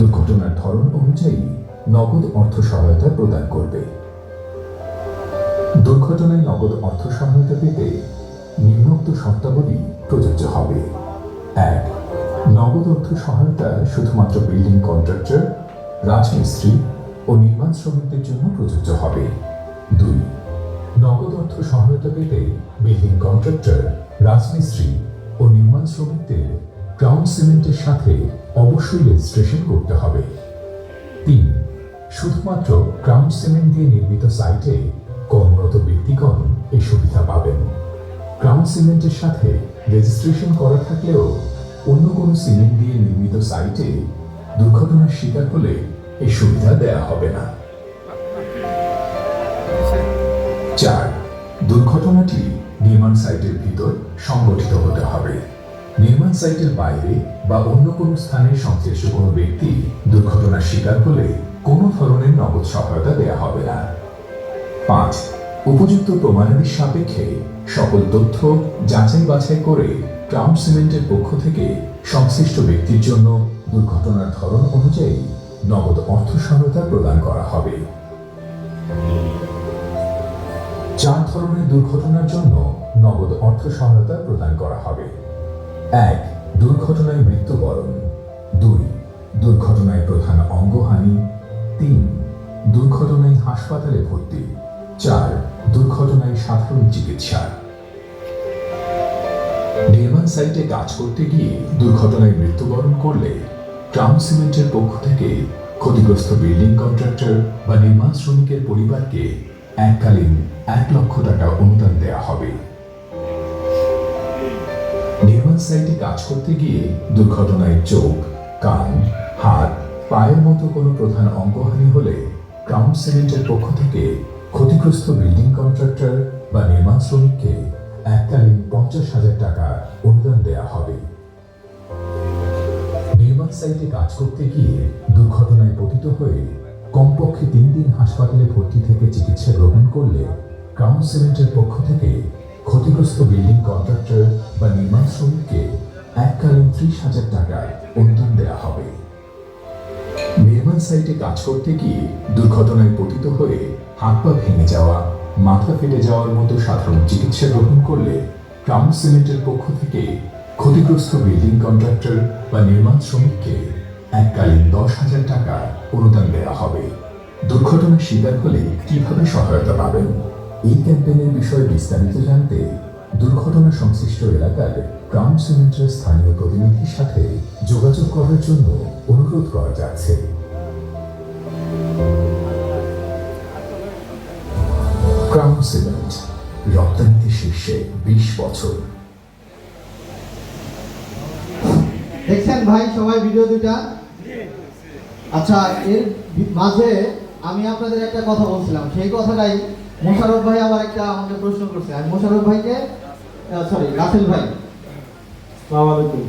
দুর্ঘটনার ধরন অনুযায়ী নগদ অর্থ সহায়তা প্রদান করবে। দুর্ঘটনায় নগদ অর্থ সহায়তা পেতে নিম্নোক্ত শর্তাবলী প্রযোজ্য হবে। এক, নগদ অর্থ সহায়তা শুধুমাত্র বিল্ডিং কন্ট্রাক্টর, রাজমিস্ত্রি ও নির্মাণ শ্রমিকদের জন্য প্রযোজ্য হবে। দুই, নগদ অর্থ সহায়তা পেতে বিল্ডিং কন্ট্রাক্টর, রাজমিস্ত্রি সিমেন্টের সাথে অবশ্যই রেজিস্ট্রেশন করতে হবে। তিন, শুধুমাত্র ক্রাউন সিমেন্ট দিয়ে নির্মিত সাইটে কর্মরত ব্যক্তিগণ এই সুবিধা পাবেন। ক্রাউন সিমেন্টের সাথে রেজিস্ট্রেশন করা থাকলেও অন্য কোনো সিমেন্ট দিয়ে নির্মিত সাইটে দুর্ঘটনার শিকার হলে এই সুবিধা দেয়া হবে না। চার, দুর্ঘটনাটি নির্মাণ সাইটের ভিতর সংগঠিত হতে হবে। নির্মাণ সাইটের বাইরে বা অন্য কোনো স্থানে সংশ্লিষ্ট কোনো ব্যক্তি দুর্ঘটনার শিকার হলে কোনো ধরনের নগদ সহায়তা দেয়া হবে না। পাঁচ, উপযুক্ত প্রমাণাদির সাপেক্ষে সকল তথ্য যাচাই বাছাই করে ক্রাউন সিমেন্টের পক্ষ থেকে সংশ্লিষ্ট ব্যক্তির জন্য দুর্ঘটনার ধরন অনুযায়ী নগদ অর্থ সহায়তা প্রদান করা হবে। চার ধরনের দুর্ঘটনার জন্য নগদ অর্থ সহায়তা প্রদান করা হবে। এক, দুর্ঘটনায় মৃত্যুবরণ। দুই, দুর্ঘটনায় প্রধান অঙ্গহানি। তিন, দুর্ঘটনায় হাসপাতালে ভর্তি। চার, দুর্ঘটনায় সাধারণ চিকিৎসা। নির্মাণ সাইটে কাজ করতে গিয়ে দুর্ঘটনায় মৃত্যুবরণ করলে ক্রাউন সিমেন্টের পক্ষ থেকে ক্ষতিগ্রস্ত বিল্ডিং কন্ট্রাক্টর বা নির্মাণ শ্রমিকের পরিবারকে এককালীন এক লক্ষ টাকা অনুদান দেওয়া হবে। নির্মাণ সাইটে কাজ করতে গিয়ে দুর্ঘটনায় চোখ, কান, হাত, পায়ের মতো কোনো প্রধান অঙ্গহানি হলে ক্রাউন সিমেন্টের পক্ষ থেকে ক্ষতিগ্রস্ত বিল্ডিং কন্ট্রাক্টর বা নির্মাণ শ্রমিককে এককালীন পঞ্চাশ হাজার টাকা অনুদান দেওয়া হবে। নির্মাণ সাইটে কাজ করতে গিয়ে দুর্ঘটনায় পতিত হয়ে কমপক্ষে তিন দিন হাসপাতালে ভর্তি থেকে চিকিৎসা গ্রহণ করলে ক্রাউন সিমেন্টের পক্ষ থেকে ক্ষতিগ্রস্ত বিল্ডিং কন্ট্রাক্টর বা নির্মাণ শ্রমিককে এককালীন ত্রিশ হাজার টাকা অনুদান দেওয়া হবে। নির্মাণ সাইটে কাজ করতে গিয়ে দুর্ঘটনায় পতিত হয়ে হাত পা ভেঙে যাওয়া, মাথা ফেটে যাওয়ার মতো সাধারণ চিকিৎসা গ্রহণ করলে ক্রাউন সিমেন্টের পক্ষ থেকে ক্ষতিগ্রস্ত বিল্ডিং কন্ট্রাক্টর বা নির্মাণ শ্রমিককে এককালীন দশ হাজার টাকা অনুদান দেওয়া হবে। দুর্ঘটনার শিকার হলে কীভাবে সহায়তা পাবেন? এই ক্যাম্পেইনের বিষয়ে বিস্তারিত জানতে দুর্ঘটনা সংশ্লিষ্ট এলাকার ক্রাউন সিমেন্টের স্থানীয় প্রতিনিধির সাথে যোগাযোগ করার জন্য অনুরোধ করা যাচ্ছে। ক্রাউন সিমেন্ট রপ্তানিতে শীর্ষে বিশ বছর। দেখছেন ভাই সবাই ভিডিও দুটা আচ্ছা এর মাঝে আমি আপনাদের একটা কথা বলছিলাম। সেই কথাটাই মোশারফ ভাই আবার একটা আমাকে প্রশ্ন করছে। আমি মোশারফ ভাইকে সরি রাসেল ভাই। আসসালামু আলাইকুম।